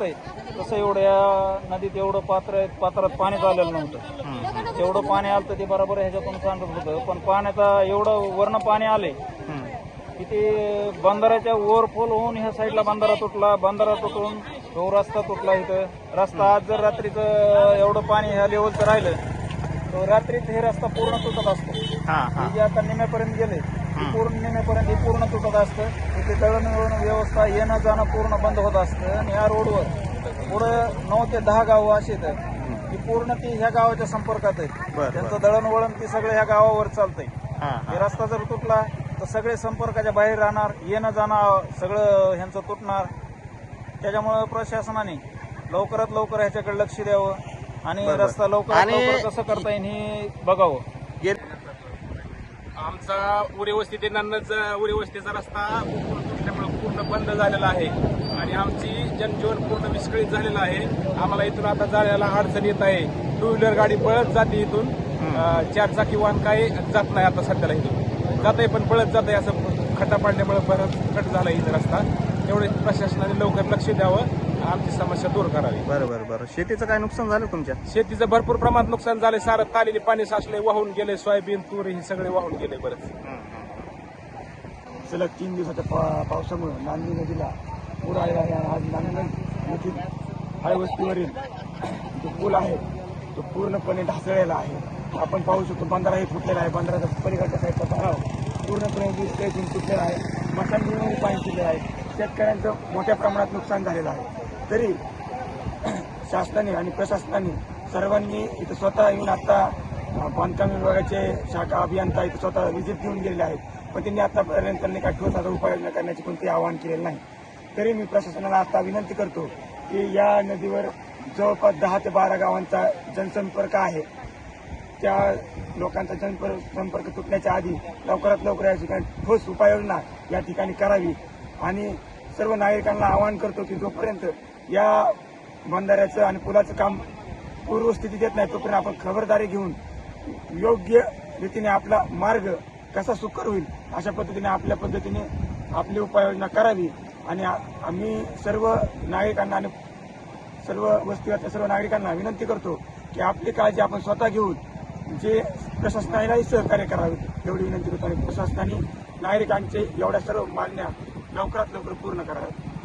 वाटतंय तसं एवढ्या नदीत एवढं पात्र पात्रात पाणी आलेलं नव्हतं. जेवढं पाणी आलं तर ते बरोबर ह्याच्यातून सांगत होतं. पण पाण्याचा एवढं वर्ण पाणी आले की ते बंधाऱ्याच्या ओव्हरफोल होऊन ह्या साईडला बंधारा तुटला बंधारा तुटून तो रस्ता तुटला इथं. रस्ता आज जर रात्रीचं एवढं पाणी ह्या लेवलचं राहिलं तर रात्रीच हे रस्ता पूर्ण तुटत असतो. हा हा. हे जे आता निम्यापर्यंत गेले ते पूर्ण निम्यापर्यंत हे पूर्ण तुटत असतं. इथे दळणवळण व्यवस्था येणं जाणं पूर्ण बंद होत असतं. आणि या रोडवर पुढं नऊ ते दहा गावं अशी आहेत. की पूर्ण ती ह्या गावाच्या संपर्कात आहेत. त्यांचं दळणवळण ते सगळं ह्या गावावर चालतंय. हा हे. हा रस्ता जर तुटला तर सगळे संपर्काच्या बाहेर राहणार येणं जाणं सगळं ह्यांचं तुटणार. त्याच्यामुळं प्रशासनाने लवकरात लवकर ह्याच्याकडे लक्ष द्यावं. आणि बरोबर. रस्ता लवकरात आणि- लवकर कसं करता येईल हे बघावं. आमचा उरे वस्ती ते नन्नज उरे वस्तीचा रस्ता पूर्ण तुटल्यामुळे पूर्ण बंद झालेला आहे. आणि आमची जनजीवन पूर्ण विस्कळीत झालेलं आहे. आम्हाला इथून आता जाण्याला अडचण येत आहे. टू व्हीलर गाडी पळत जाते इथून. अं, चार चाकी वाहन काही जात नाही आता सध्याला इथून. जात आहे पण पळत जात आहे असं खड्डा पडल्यामुळे बरंच कट झाला इथं रस्ता. तेवढे प्रशासनाने लवकर लक्ष द्यावं आमची समस्या दूर करावी. बरं बरं बरं. शेतीचं काय नुकसान झालं तुमच्या? शेतीचं भरपूर प्रमाणात नुकसान झाले सारं तालेले पाणी साचले वाहून गेले सोयाबीन तूर हे सगळे वाहून गेले बरंच. सलग तीन दिवसाच्या पा पावसामुळे नांदी नदीला पूर आलेला आहे आणि आज नांदगड येथील हायवस्तीवरील जो पूल आहे तो पूर्णपणे ढासळलेला आहे. आपण पाहू शकतो बंधाराही फुटलेला आहे. बंधाराचा पलीकडच्या साईडचा तलाव पूर्णपणे दिसतून तुटलेला आहे. मशांनी पाणी शिरलेलं आहे. शेतकऱ्यांचं मोठ्या प्रमाणात नुकसान झालेलं आहे. तरी शासनाने आणि प्रशासनाने सर्वांनी इथं स्वतः येऊन आता बांधकाम विभागाचे शाखा अभियंता इथं स्वतः विजिट देऊन गेलेले आहेत. पण त्यांनी आतापर्यंत त्यांनी काही ठोस आता उपाययोजना करण्याचे कोणते आवाहन केलेलं नाही. तरी मी प्रशासनाला आता विनंती करतो की या नदीवर जवळपास दहा ते बारा गावांचा जनसंपर्क आहे. त्या लोकांचा जनपर संपर्क तुटण्याच्या आधी लवकरात लवकर या ठिकाणी ठोस उपाययोजना या ठिकाणी करावी. आणि सर्व नागरिकांना आवाहन करतो की जोपर्यंत या बंधाऱ्याचं आणि पुलाचं काम पूर्वस्थितीत येत नाही तोपर्यंत आपण खबरदारी घेऊन योग्य रीतीने आपला मार्ग कसा सुकर होईल अशा पद्धतीने आपल्या पद्धतीने आपली उपाययोजना करावी. आणि आम्ही सर्व नागरिकांना आणि सर्व वस्तीवरच्या सर्व नागरिकांना विनंती करतो की आपली काळजी आपण स्वतः घेऊन जे प्रशासनालाही सहकार्य करावे एवढी विनंती करतो. आणि प्रशासनाने नागरिकांचे एवढ्या सर्व मागण्या लवकरात लवकर पूर्ण कराव्यात